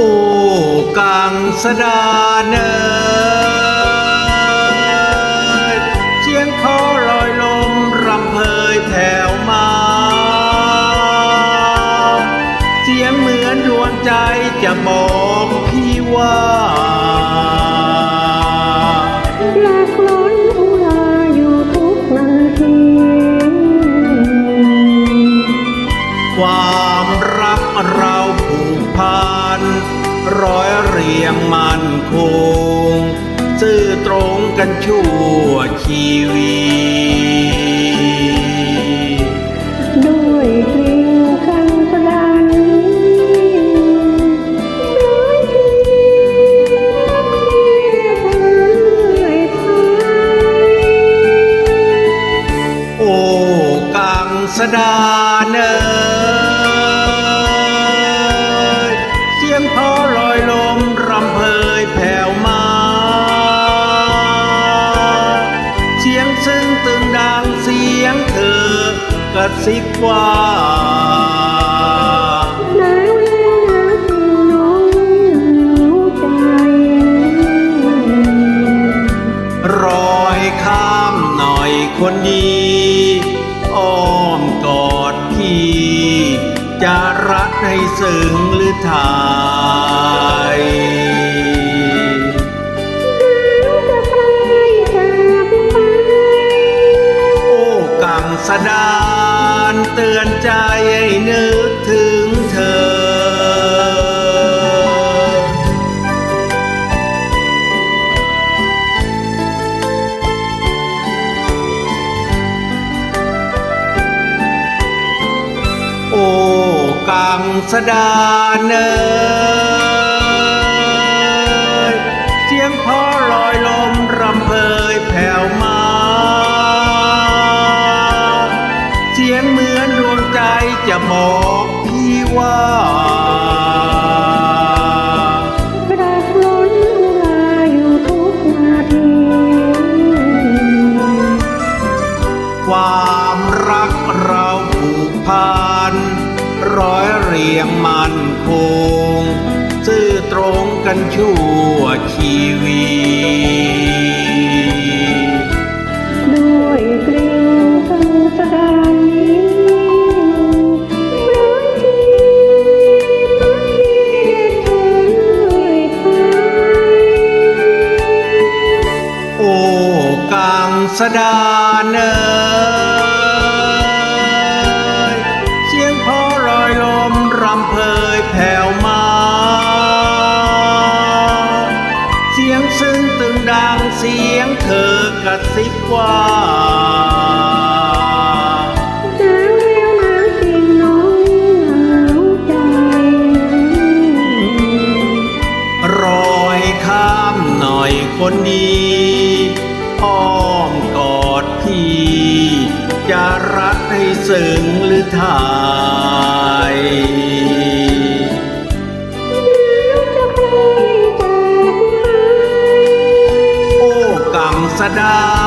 อ้กังสดานเอ่ยเสียงคอลอยลมรำเพยแผ่วมา เสียงเหมือนดวงใจจะบอกพี่ว่า ร้อยเรียงมันคงซื่อตรงกันชั่วชีวิตด้วยกลิ่นคันสดานร้อยทีรักเรื่อยไปโอ้กังสดา ข้ามหน่อยคนดีอ้อมกอดพี่ จะรักให้ซึ้งหรือไทย กังสดาเนยเสียงพ่อลอยลมรำเพยแผ่วมา เสียงเหมือนดวงใจจะบอกพี่ว่า ร้อยเรียงมันคง ซื่อตรงกันชั่วชีวิตด้วยกลิ่นคันสดานร้อยทีรักเรื่อยไปโอ้กังสดาเนอ เสียงเธอกระซิบว่าหนาวแล้วนะสิน้องหนาใจรอยข้ามหน่อยคนดีอ้อมกอดพี่ จะรักให้ซึ้งหรือไทย กั